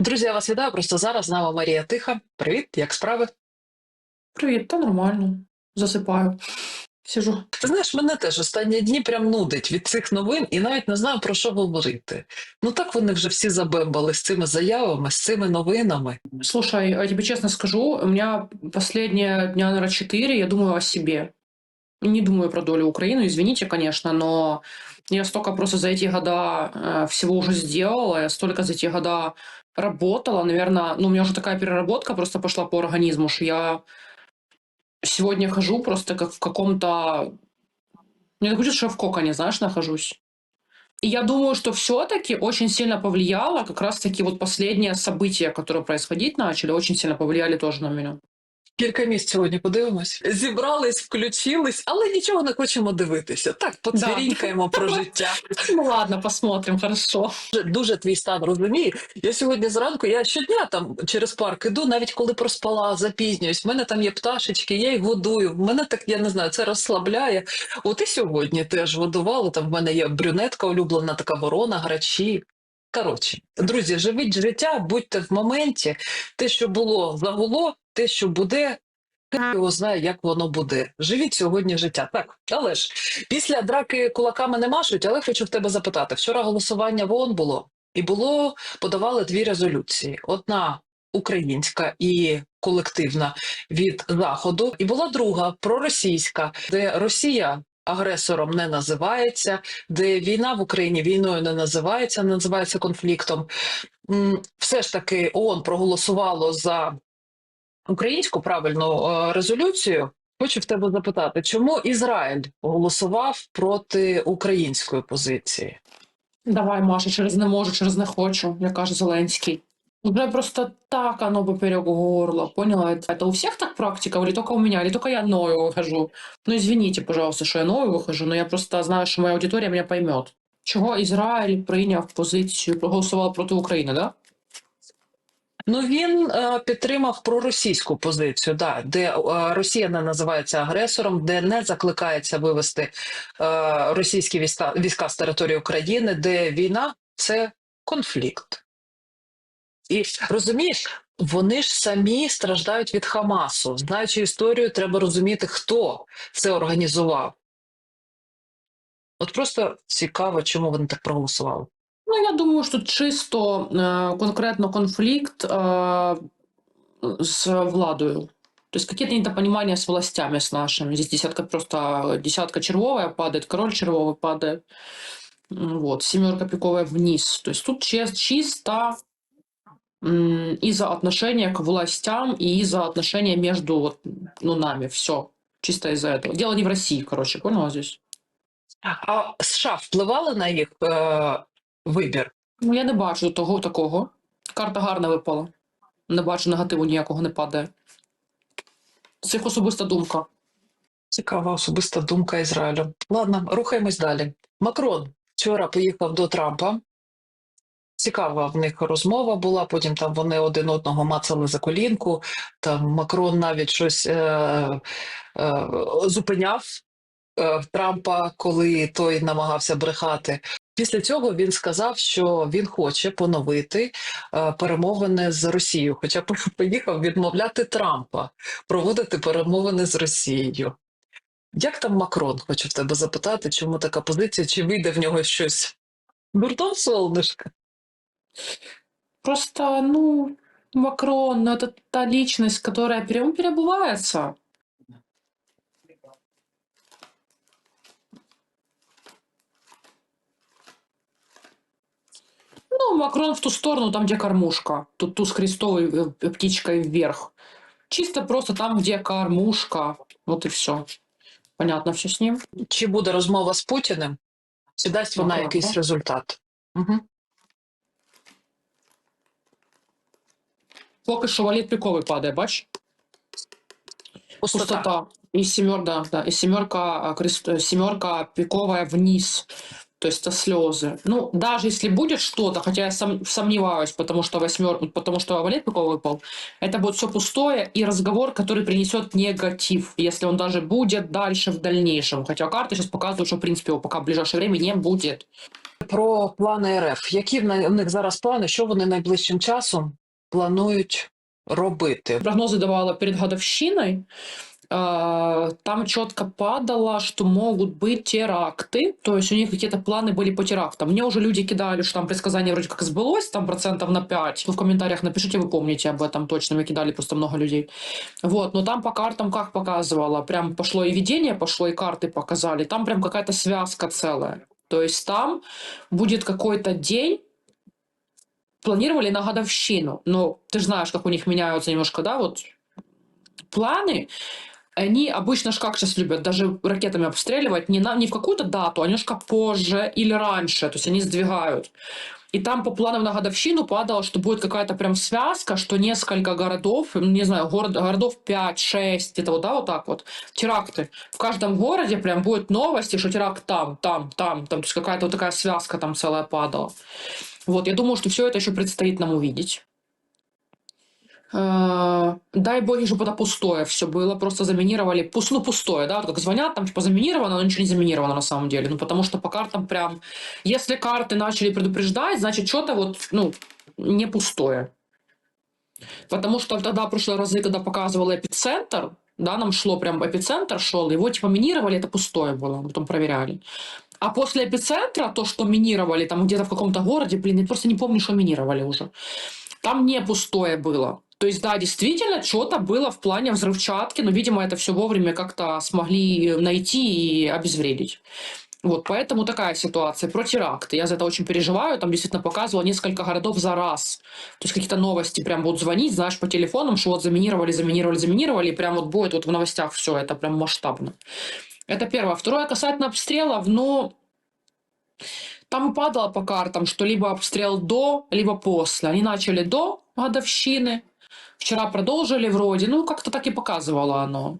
Друзі, я вас вітаю. Просто зараз з нами Марія Тиха. Привіт, як справи? Привіт, та нормально. Засипаю. Сижу. Ти знаєш, мене теж останні дні прям нудить від цих новин і навіть не знаю про що говорити. Ну так вони вже всі забембали з цими заявами, з цими новинами. Слушай, я тебе честно скажу, у меня последние дня, наверное, четыре, я думаю о себе. Не думаю про долю Украины, извините, конечно, но я столько просто за эти года э, всего уже сделала, я столько за эти года работала, наверное, ну, у меня уже такая переработка просто пошла по организму, что я сегодня хожу просто как в каком-то... Мне так хочется, что я в коконе, знаешь, нахожусь. И я думаю, что все-таки очень сильно повлияло как раз-таки вот последние события, которые происходить начали, очень сильно повлияли тоже на меня. Кілька місць сьогодні подивимось. Зібрались, включились, але нічого не хочемо дивитися. Так, поцвірінькаємо про життя. Ну ладно, посмотрим, хорошо. Дуже, дуже твій стан розумію. Я сьогодні зранку, я щодня там через парк іду, навіть коли проспала, запізнююсь. В мене там є пташечки, я їх годую. Мене так, я не знаю, це розслабляє. От і сьогодні теж годували. Там в мене є брюнетка улюблена, така ворона, грачі. Коротше, друзі, живіть життя, будьте в моменті. Те, що було, загуло, те, що буде. Його знає, як воно буде. Живіть сьогодні життя. Так, але ж після драки кулаками не машуть, але хочу в тебе запитати: вчора голосування в ООН було, і було подавали дві резолюції: одна українська і колективна від заходу, і була друга проросійська, де Росія. Агресором не називається, де війна в Україні війною не називається, не називається конфліктом. Все ж таки ООН проголосувало за українську правильну е, резолюцію. Хочу в тебе запитати, чому Ізраїль голосував проти української позиції? Давай, Маша, через не можу, через не хочу, як каже Зеленський. Уже просто так оно поперек горла, поняла? Это, это у всех так практика, или только у меня, или только я ною выхожу? Ну, извините, пожалуйста, что я ною выхожу, но я просто знаю, що моя аудиторія мене поймет. Чого Ізраїль прийняв позицію, проголосував проти України, да? Ну він е, підтримав проросійську позицію, да, де е, Росія не називається агресором, де не закликається вивести е, російські війська, війська з території України, де війна це конфлікт. І розумієш, вони ж самі страждають від Хамасу. Знаючи історію, треба розуміти, хто це організував. От просто цікаво, чому вони так проголосували. Ну, я думаю, що чисто е, конкретно конфлікт е, з владою. То есть какие-то недопонимания с властями с нашими. Здесь десятка просто десятка червовая падает, король червовый падает. Вот, семерка пиковая вниз. То есть тут чисто из-за отношения к властям и из-за отношения между вот, ну, нами. Все. Чисто из-за этого. Дело не в России, короче, поняла здесь? А США впливали на їх е, вибір? Ну, я не бачу того такого. Карта гарна випала. Не бачу негативу ніякого не падає. Це їх особиста думка. Цікава особиста думка Ізраїлю. Ладно, рухаємось далі. Макрон вчора поїхав до Трампа. Цікава в них розмова була. Потім там вони один одного мацали за колінку. Там Макрон навіть щось е, е, зупиняв е, Трампа, коли той намагався брехати. Після цього він сказав, що він хоче поновити е, перемовини з Росією, хоча поїхав відмовляти Трампа проводити перемовини з Росією. Як там Макрон? Хочу в тебе запитати, чому така позиція? Чи вийде в нього щось? Дурдом солнышко? Просто, ну, Макрон, ну, это та личность, которая пере- он переобувается. Ну, Макрон в ту сторону, там, где кормушка. Тут туз крестовый э, птичкой вверх. Чисто просто там, где кормушка. Вот и все. Понятно все с ним. Чи буде розмова з Путіним? Чи дасть вона Ага. якийсь результат? Угу. Поки що валет піковий падає, бач? Пустота. Пустота. И семер, да, да. И семерка, а, крест, э, семерка пиковая вниз. То есть это слезы. Ну, даже если будет что-то, хотя я сом- сомневаюсь, потому что восьмер, потому что валет пиковый выпал, это будет все пустое и разговор, который принесет негатив, если он даже будет дальше в дальнейшем. Хотя карты сейчас показывают, что, в принципе, его пока в ближайшее время не будет. про плани РФ. Які в на- в них зараз плани? Що вони найближчим часом планують робити? Прогнозы давала перед годовщиной. А, Там четко падало, что могут быть теракты. То есть у них какие-то планы были по терактам. Мне уже люди кидали, что там предсказание вроде как сбылось, там процентов на 5. Ну, в комментариях напишите, вы помните об этом точно. Мне кидали просто много людей. Вот, но там по картам как показывало, прям пошло и видение, пошло и карты показали. Там прям какая-то связка целая. То есть там будет какой-то день, планировали на годовщину. Но ты же знаешь, как у них меняются немножко, да, вот планы. Они обычно ж как сейчас любят, даже ракетами обстреливать, не, на, не в какую-то дату, а немножко позже или раньше. То есть они сдвигают. И там по планам на годовщину падало, что будет какая-то прям связка, что несколько городов, не знаю, город, городов 5-6, где-то вот, да, вот так вот, теракты. В каждом городе прям будет новости, что теракт там, там, там, там. То есть какая-то вот такая связка там целая падала. Вот, я думаю, что все это еще предстоит нам увидеть. Э, Дай боги, чтобы это пустое все было, просто заминировали, пус- ну пустое, да, вот как звонят, там типа заминировано, но ничего не заминировано на самом деле, ну потому что по картам прям, если карты начали предупреждать, значит что-то вот, ну, не пустое. Потому что тогда в прошлые разы, когда показывал эпицентр, да, нам шло прям эпицентр шел, его типа минировали, это пустое было, потом проверяли. А после эпицентра, то, что минировали там где-то в каком-то городе, блин, я просто не помню, что минировали уже. Там не пустое было. То есть, да, действительно, что-то было в плане взрывчатки, но, видимо, это все вовремя как-то смогли найти и обезвредить. Вот, поэтому такая ситуация. Про теракты. Я за это очень переживаю. Там действительно показывало несколько городов за раз. То есть какие-то новости прям будут звонить, знаешь, по телефонам, что вот заминировали, заминировали, заминировали, и прям вот будет вот в новостях все это прям масштабно. Это первое. Второе, касательно обстрелов, ну, там падало по картам, что либо обстрел до, либо после. Они начали до годовщины, вчера продолжили вроде, ну, как-то так и показывало оно.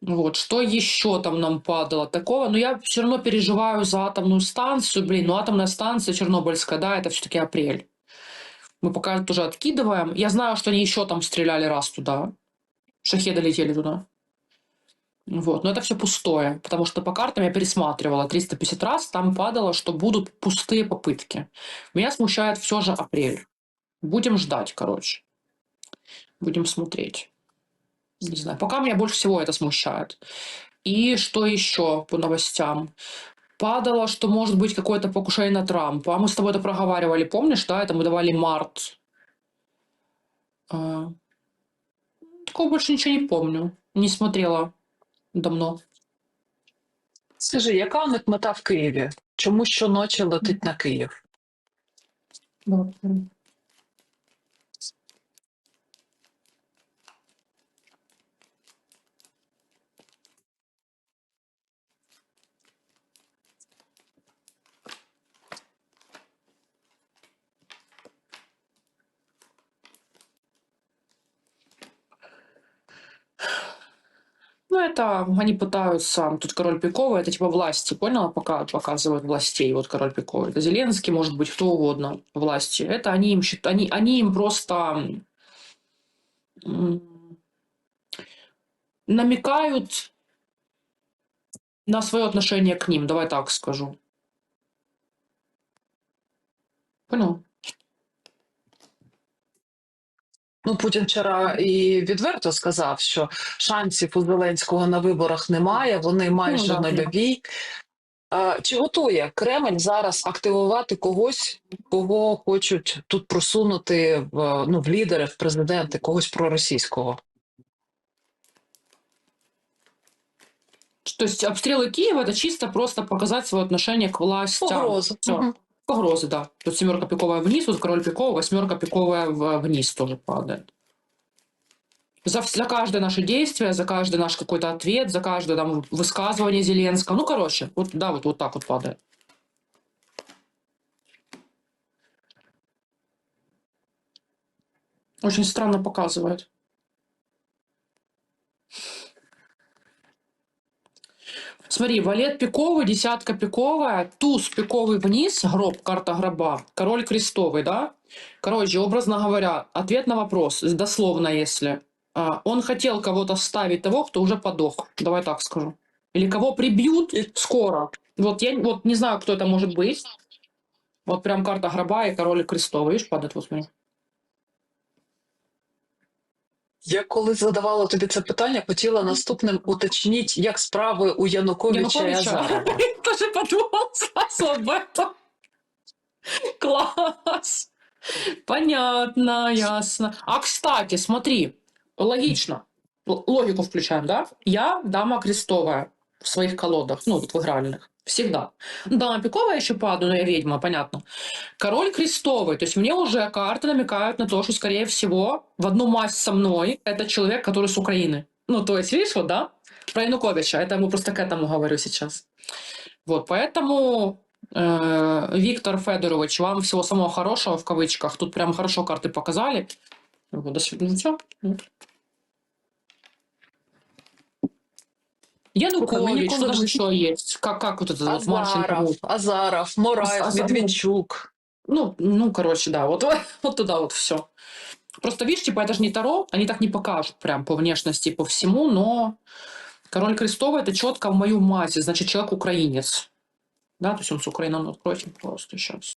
Вот, что еще там нам падало такого? Но я все равно переживаю за атомную станцию. Блин, ну атомная станция Чернобыльская, да, это все-таки апрель. Мы пока тоже откидываем. Я знаю, что они еще там стреляли раз туда. Шахеды летели туда. Вот, но это все пустое, потому что по картам я пересматривала 350 раз, там падало, что будут пустые попытки. Меня смущает все же апрель. Будем ждать, короче. Будем смотреть. Не знаю, пока меня больше всего это смущает. И что еще по новостям? Падало, что может быть какое-то покушение на Трампа. А мы с тобой это проговаривали, помнишь, да? Это мы давали март. А, Такого больше ничего не помню. Не смотрела давно. Скажи, яка у них мета в Києві? Чому щоночі летить на Київ? Ну, это они пытаются... Тут король пиковый, это типа власти, поняла? Пока показывают властей, вот король пиковый. Это Зеленский, может быть, кто угодно власти. Это они им, они, они им просто намекают на свое отношение к ним, давай так скажу. Понял? Ну, Путін вчора і відверто сказав, що шансів у Зеленського на виборах немає, вони майже Ну, да. нульові. А, Чи готує Кремль зараз активувати когось, кого хочуть тут просунути в, ну, в лідери, в президенти, когось проросійського? То есть обстрелы Киева это чисто просто показать свое отношение к власти. Погрозу. Всё. Мгм. Погрозы, да. Тут семерка пиковая вниз, тут король пиковая, восьмерка пиковая вниз тоже падает. За, за каждое наше действие, за каждый наш какой-то ответ, за каждое там высказывание Зеленского. Ну, короче, вот, да, вот, вот так вот падает. Очень странно показывает. Смотри, валет пиковый, десятка пиковая, туз пиковый вниз, гроб, карта гроба, король крестовый, да? Короче, образно говоря, ответ на вопрос, дословно если. а, Он хотел кого-то ставить того, кто уже подох. Давай так скажу. Или кого прибьют скоро. Вот я вот не знаю, кто это может быть. Вот прям карта гроба и король крестовый. Видишь, падает, вот смотри. Я коли задавала тобі це питання, хотіла наступним уточнити, як справи у Януковича, і Азарова. Тоже подумал сразу об этом. Класс. Понятно, ясно. А, кстати, смотри, логично. Л- Логику включаем, да? Я дама крестовая в своих колодах, ну, вот в игральных. Всегда. Дама пиковая еще падаю, но я ведьма, понятно. Король крестовый, то есть мне уже карты намекают на то, что, скорее всего, в одну мазь со мной это человек, который с Украины. Ну, то есть, видишь, вот, да? Про Януковича. Это мы просто к этому говорю сейчас. Вот, поэтому, э, Виктор Федорович, вам всего самого хорошего в кавычках. Тут прям хорошо карты показали. Вот, до свидания. Ну, всё. Янукович, что там еще есть? Как, как вот это вот Маршинка Азаров, будет? Азаров, Мораєв, Азаров. Медведчук. Ну, ну, короче, да, вот, вот туда вот все. Просто видишь, типа, это же не Таро, они так не покажут прям по внешности, по всему, но король крестовый это четко в мою мазе, значит, человек украинец. Да, то есть он с Украины, ну, откройте просто сейчас.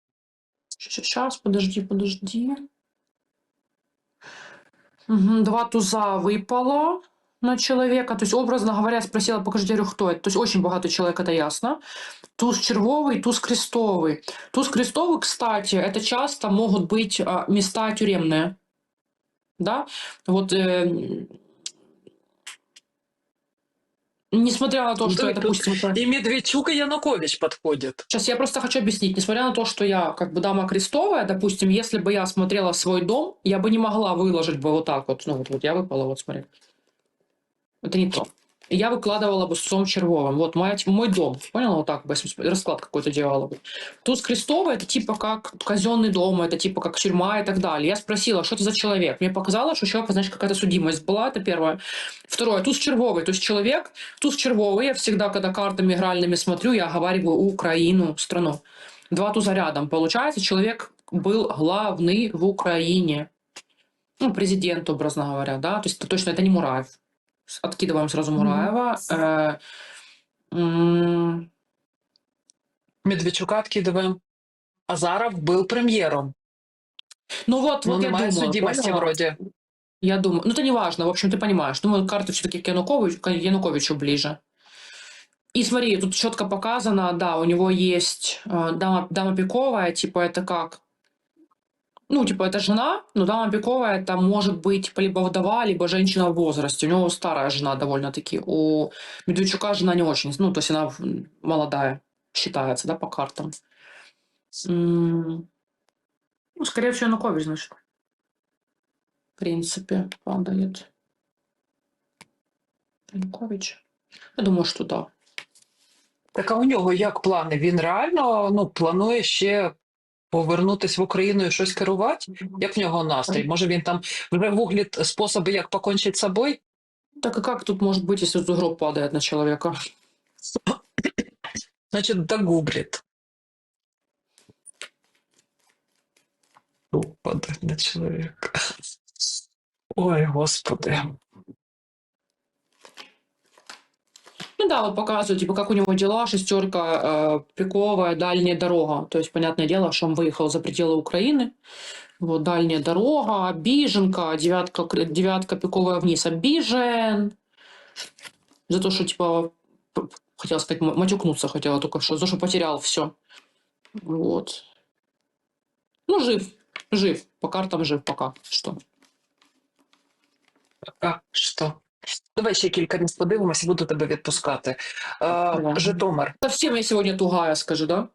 Сейчас, подожди, подожди. Мгм, два туза выпало на человека. То есть, образно говоря, спросила, покажите, говорю, кто это. То есть, очень богатый человек, это ясно. Туз червовый, туз крестовый. Туз крестовый, кстати, это часто могут быть а, места тюремные. Да? Вот э, несмотря на то, Ну, что да, тут допустим, это- И Медведчук, и Янукович подходят. Сейчас я просто хочу объяснить. Несмотря на то, что я как бы дама крестовая, допустим, если бы я смотрела свой дом, я бы не могла выложить бы вот так вот. Ну вот, вот я выпала, вот смотри. Это не то. Я выкладывала бы с усом червовым. Вот моя, мой дом. Поняла? Вот так бы, расклад какой-то делала бы. Туз крестовый это типа как казенный дом, это типа как тюрьма и так далее. Я спросила, что это за человек. Мне показалось, что у человека, значит, какая-то судимость была, это первое. Второе, туз червовый. То есть человек, туз червовый, я всегда, когда картами игральными смотрю, я оговариваю Украину, страну. Два туза рядом. Получается, человек был главный в Украине. Ну, президент, образно говоря, да. То есть это точно это не Мураев. Откидываем сразу. Мураева. Э, м, Медведчука откидываем. Азаров был премьером. Ну вот, Ну, вот я думаю. судимости поняла? вроде. Я думаю, ну это не важно, в общем, ты понимаешь. Думаю, карта все-таки к Януковичу, к Януковичу ближе. И смотри, тут четко показано, да, у него есть э, дама, дама пиковая, типа это как, ну, типа это жена, но дама пиковая это может быть либо вдова, либо женщина в возрасте. У него старая жена довольно-таки. У Медведчука жена не очень, ну, то есть она молодая считается, да, по картам. М, Ну, скорее всего, Янукович, значит. В принципе, падает. Янукович. Я думаю, що да. Так а у нього як плани? Він реально ну, планує ще повернутися в Україну і щось керувати? Як в нього настрій? Може він там вже гуглить способи, як покончити з собою? Так а как тут может быть, если тут гроб падает на человека? Значить, догуглить. Упаде на чоловіка. Ой, господи. Да, вот показывают, типа, как у него дела, шестерка э, пиковая, дальняя дорога. То есть, понятное дело, что он выехал за пределы Украины. Вот, дальняя дорога, обиженка, девятка, девятка пиковая вниз, обижен. За то, что, типа, хотела сказать, матюкнуться хотела только что, за то, что потерял все. Вот. Ну, жив, жив, по картам жив пока что. А, що? Давай ще кілька місць подивимося, буду тебе відпускати. Е. Житомир. Совсем я сегодня тугая, скажи, да?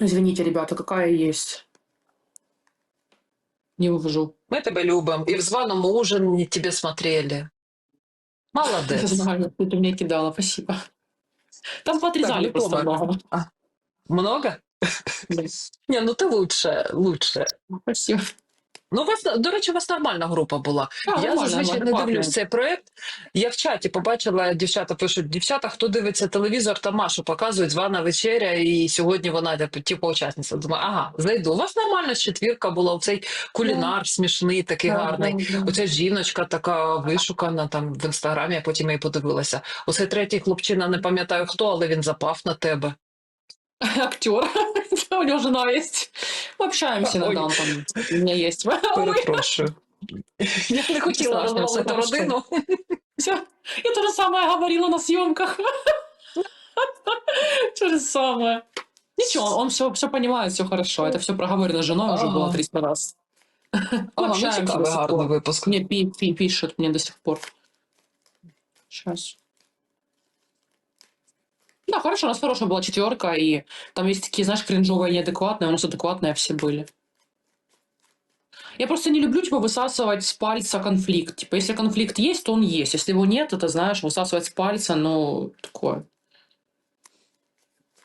Извините, ребята, какая есть. Не вывожу. Ми тебе любимо. І в званому ужині тебе смотрели. Я Молодець. знаю, ты мне кидала, спасибо. Там поотрезали Так, просто Житомир. много. Много? Да, Ні, ну ти лучше, лучше. Спасибо. Ну, у вас, до речі, у вас нормальна група була. А, я зазвичай не дивлюсь цей проект. Я в чаті побачила, дівчата пишуть: дівчата, хто дивиться телевізор, та Машу показують звана вечеря, і сьогодні вона типу, типу учасниця. Думаю, ага, зайду. У вас нормальна четвірка була, цей кулінар смішний, такий гарний. Оця жіночка така вишукана там в інстаграмі, я потім її подивилася. Оцей третій хлопчина, не пам'ятаю хто, але він запав на тебе. Актер. У него жена есть. Мы общаемся он там у меня есть. Ой, Перепрошую. Я не хотіла розвалити хорошо. родину. Я то же самое говорила на съемках. То же самое. Ничего, он все, все понимает, все хорошо. Это все проговорено с женой уже было Ага. 300 раз. Ага, ну общаемся гарний випуск. Мне пи- пи- пишет мне до сих пор. Сейчас. Да, хорошо, у нас хорошая была четверка, и там есть такие, знаешь, кринжовые, неадекватные, у нас адекватные все были. Я просто не люблю, типа, высасывать с пальца конфликт. Типа, если конфликт есть, то он есть. Если его нет, это, знаешь, высасывать с пальца, ну, такое.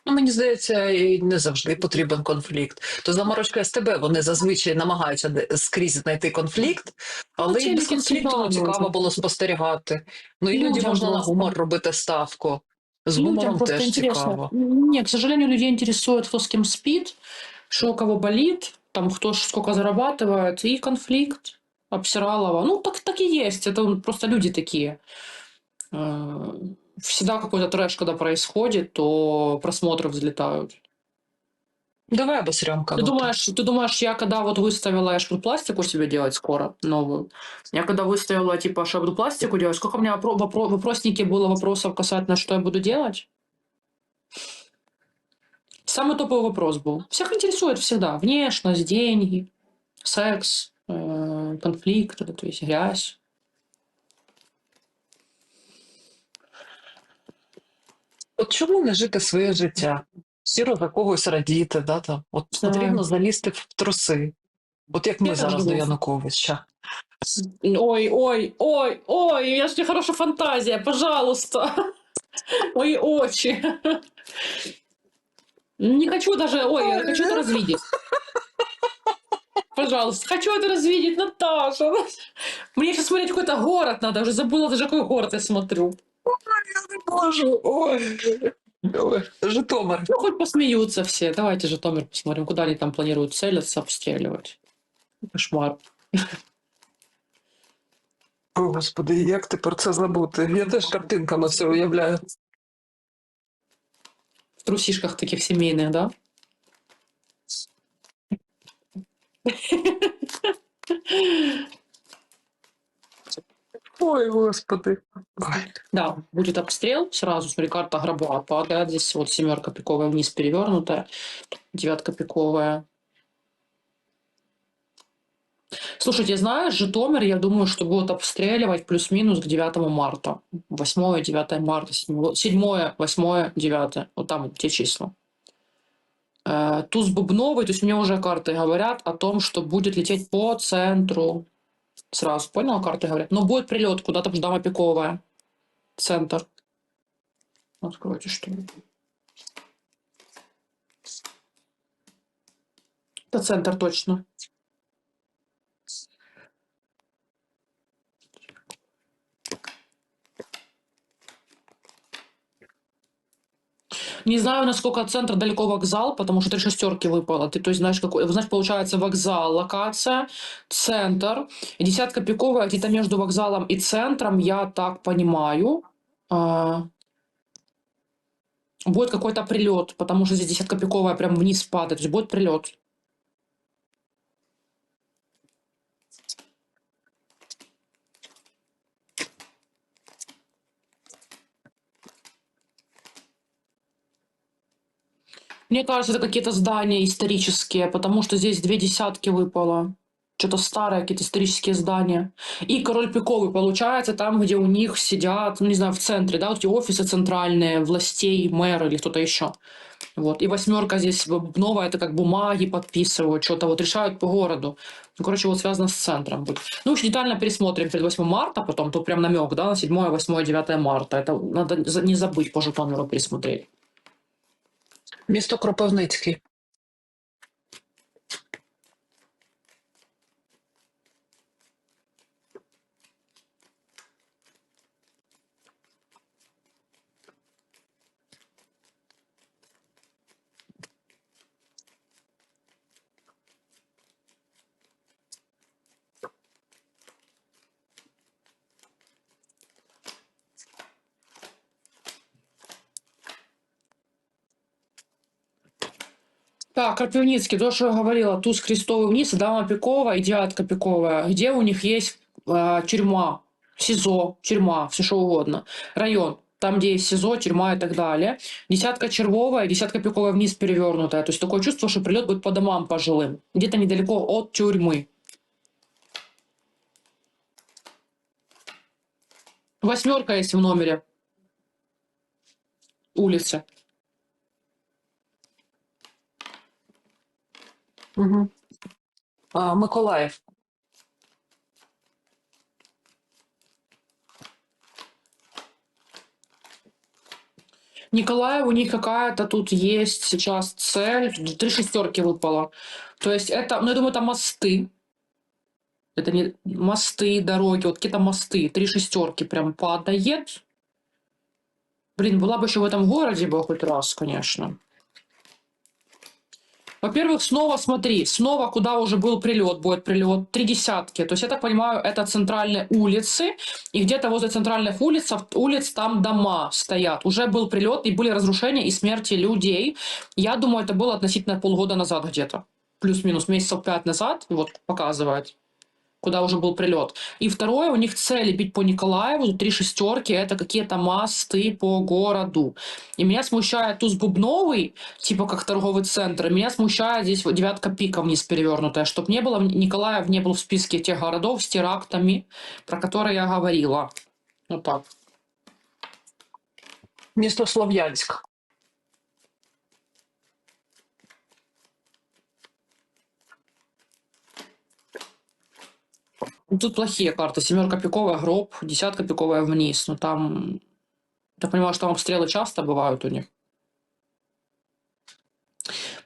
Ну, мені здається, і не завжди потрібен конфлікт. То заморочка СТБ вони зазвичай намагаються де- скрізь знайти конфлікт, але Ну, і без челюсті конфлікту ну, всегда цікаво можна. було спостерігати. Ну іноді Людям можна на просто. гумор робити ставку. З Людям гумором просто теж интересно. цікаво. Не, к сожалению, людей интересует, кто с кем спит, что у кого болит, там кто ж сколько зарабатывает, и конфликт обсиралова. Ну, так, так и есть. Это просто люди такие. Э, Всегда какой-то трэш, когда происходит, то просмотры взлетают. Давай обосрёмка. Ты ну, думаешь, ты думаешь, я когда вот выставила, я ж буду пластику себе делать скоро, новую. Я когда выставила, типа, что я буду пластику делать, сколько у меня вопро- вопро- вопросники было вопросов касательно, что я буду делать? Самый топовый вопрос был. Всех интересует всегда. Внешность, деньги, секс, э, конфликт, то есть грязь. От чому не жити своє життя? Сіро за когось радіти, да, там. От Знаю. потрібно залізти в труси. От як ми Я так зараз до живу. Януковича. Ой, ой, ой, ой, у меня же хорошая фантазия, пожалуйста. Мои очи. Не хочу даже, ой, я хочу это развидеть. Пожалуйста, хочу это развидеть, Наташа. Мне сейчас смотреть какой-то город надо, уже забыла даже какой город я смотрю. Я не можу. Ой. Житомир. Ну, хоть посмеются все. Давайте же Томер посмотрим, куда они там планируют целиться, обстреливать. Кошмар. О, Господи, як тепер це забути? Я теж картинками все уявляю. В трусишках таких семейных, да? Ой, Господи. Да, будет обстрел, сразу, смотри, карта гроба падает, здесь вот семерка пиковая вниз перевернутая, девятка пиковая. Слушайте, знаешь, Житомир, я думаю, что будут обстреливать плюс-минус к 9 марта. 8, 9 марта, 7, 7 8, 9, вот там вот те числа. Э, Туз бубновый, то есть мне уже карты говорят о том, что будет лететь по центру. Сразу, понял, карты говорят. Но будет прилет куда-то, дама пиковая. Центр. Откройте, что ли. Это центр точно. Не знаю, насколько центр далеко вокзал, потому что три шестерки выпало. Ты то есть знаешь, какой, знаешь, получается вокзал, локация, центр, десятка пиковая где-то между вокзалом и центром, я так понимаю. а, будет какой-то прилет, потому что здесь десятка пиковая прям вниз падает, то есть будет прилет. Мне кажется, это какие-то здания исторические, потому что здесь две десятки выпало. Что-то старое, какие-то исторические здания. И король пиковый, получается, там, где у них сидят, ну, не знаю, в центре, да, вот эти офисы центральные, властей, мэра или кто-то еще. Вот. И восьмерка здесь новая, это как бумаги подписывают, что-то вот решают по городу. Ну, короче, вот связано с центром. Ну, уж детально пересмотрим перед 8 марта, потом тут прям намек, да, на 7, 8, 9 марта. Это надо не забыть по Житомиру пересмотреть. Місто Кропивницький. Так, Крапивницкий, то, что я говорила, туз крестовый вниз, Дама Пикова и Диатка Пиковая, где у них есть э, тюрьма, СИЗО, тюрьма, все что угодно, район, там, где есть СИЗО, тюрьма и так далее. Десятка червовая, десятка пиковая вниз перевернутая. То есть такое чувство, что прилет будет по домам пожилым, где-то недалеко от тюрьмы. Восьмерка есть в номере. Улица. Угу. А, Миколаїв. Николаев, у них какая-то тут есть сейчас цель. Три шестерки выпало. То есть это, ну я думаю, это мосты. Это не мосты, дороги, вот какие-то мосты. Три шестерки прям падает. Блин, была бы еще в этом городе бы хоть раз, конечно. Во-первых, снова смотри, снова куда уже был прилет, будет прилет, три десятки. То есть, я так понимаю, это центральные улицы, и где-то возле центральных улиц, улиц там дома стоят. Уже был прилет, и были разрушения и смерти людей. Я думаю, это было относительно полгода назад где-то. Плюс-минус месяцев пять назад, вот показывает куда уже был прилет. И второе, у них цели бить по Николаеву, три шестерки, это какие-то мосты по городу. И меня смущает туз бубновый, типа как торговый центр, меня смущает здесь вот девятка пика вниз перевернутая, чтобы не было, Николаев не был в списке тех городов с терактами, про которые я говорила. Вот так. Місто Слов'янськ. Тут плохие карты. Семерка пиковая, гроб, десятка пиковая вниз. Ну там, я понимаю, что там обстрелы часто бывают у них.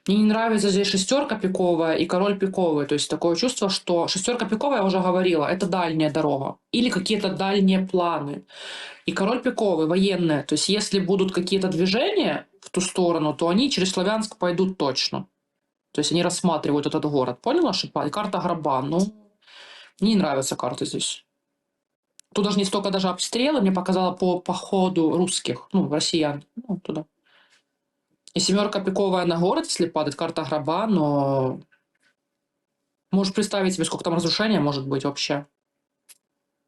Мне не нравится здесь шестерка пиковая и король пиковый. То есть такое чувство, что шестерка пиковая, я уже говорила, это дальняя дорога. Или какие-то дальние планы. И король пиковый, военные. То есть если будут какие-то движения в ту сторону, то они через Славянск пойдут точно. То есть они рассматривают этот город. Поняла? И карта гроба. Ну, мне не нравятся карты здесь. Тут даже не столько даже обстрелы, мне показала по походу русских, ну, россиян, ну, туда. И семерка пиковая на город, если падает, карта гроба, но можешь представить себе, сколько там разрушения может быть вообще.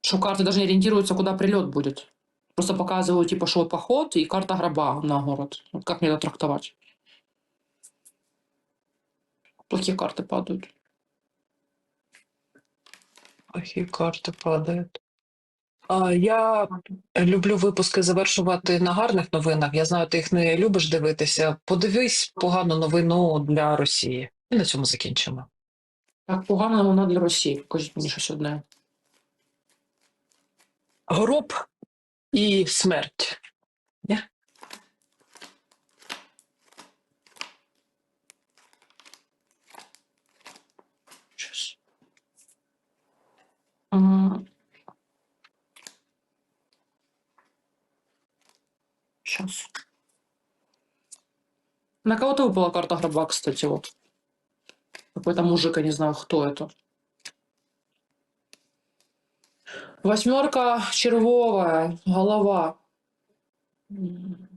Что карты даже не ориентируются, куда прилет будет. Просто показывают, типа, шел поход и карта гроба на город. Вот как мне это трактовать? Плохие карты падают. Плохі карти падають. А, я люблю випуски завершувати на гарних новинах. Я знаю, ти їх не любиш дивитися. Подивись погану новину для Росії. І на цьому закінчимо. Так погана вона для Росії. Покажіть мені щось одне. Гроб і смерть. Сейчас. На кого-то выпала карта гроба, кстати, вот. Какой-то мужик, я не знаю, кто это. Восьмерка червовая, голова. М.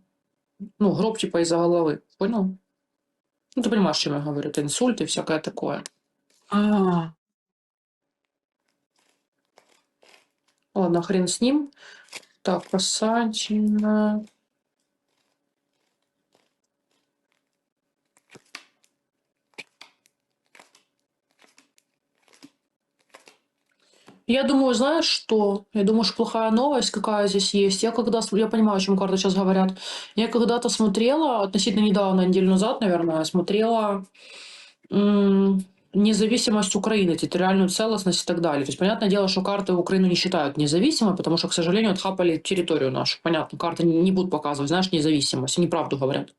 Ну, гроб типа из-за головы. Понял? Ну, ты понимаешь, о чем я говорю. Это инсульт и всякое такое. А, Ладно, хрен с ним. Так, Посадина. Я думаю, знаешь что? Я думаю, что плохая новость какая здесь есть. Я когда... Я понимаю, о чем карты сейчас говорят. Я когда-то смотрела, относительно недавно, неделю назад, наверное, смотрела м, независимость Украины, территориальную целостность и так далее. То есть, понятное дело, что карты Украину не считают независимой, потому что, к сожалению, отхапали территорию нашу. Понятно, карты не будут показывать, знаешь, независимость. Они правду говорят.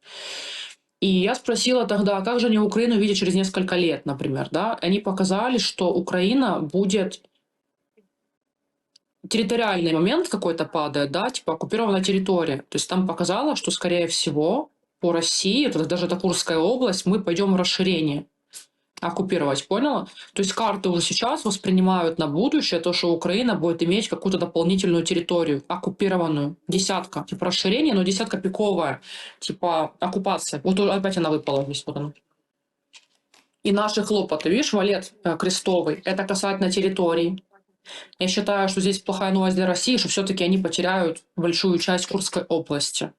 И я спросила тогда, а как же они Украину видят через несколько лет, например, да? Они показали, что Украина будет территориальный момент какой-то падает, да, типа оккупированная территория. То есть там показало, что, скорее всего, по России, вот даже эта Курская область, мы пойдем в расширение оккупировать, поняла? То есть карты уже сейчас воспринимают на будущее то, что Украина будет иметь какую-то дополнительную территорию, оккупированную, десятка, типа расширение, но десятка пиковая, типа оккупация. Вот опять она выпала здесь, вот она. и наши хлопоты. Видишь, валет э, крестовый, это касательно территорий. Я считаю, что здесь плохая новость для России, что все-таки они потеряют большую часть Курской области.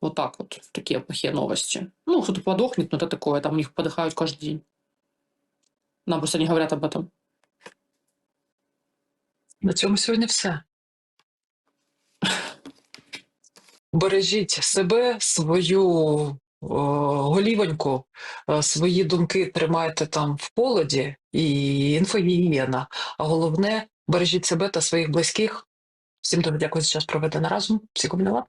Вот так вот, такие плохие новости. Ну, кто-то подохнет, но это такое, там у них подыхают каждый день. Нам просто не говорят об этом. На цьому сьогодні все. Бережіть себе, свою о, голівоньку, е, свої думки тримайте там в холоді і інфогігієна. А головне, бережіть себе та своїх близьких. Всім дуже дякую за час проведено разом. Всі комбінувати.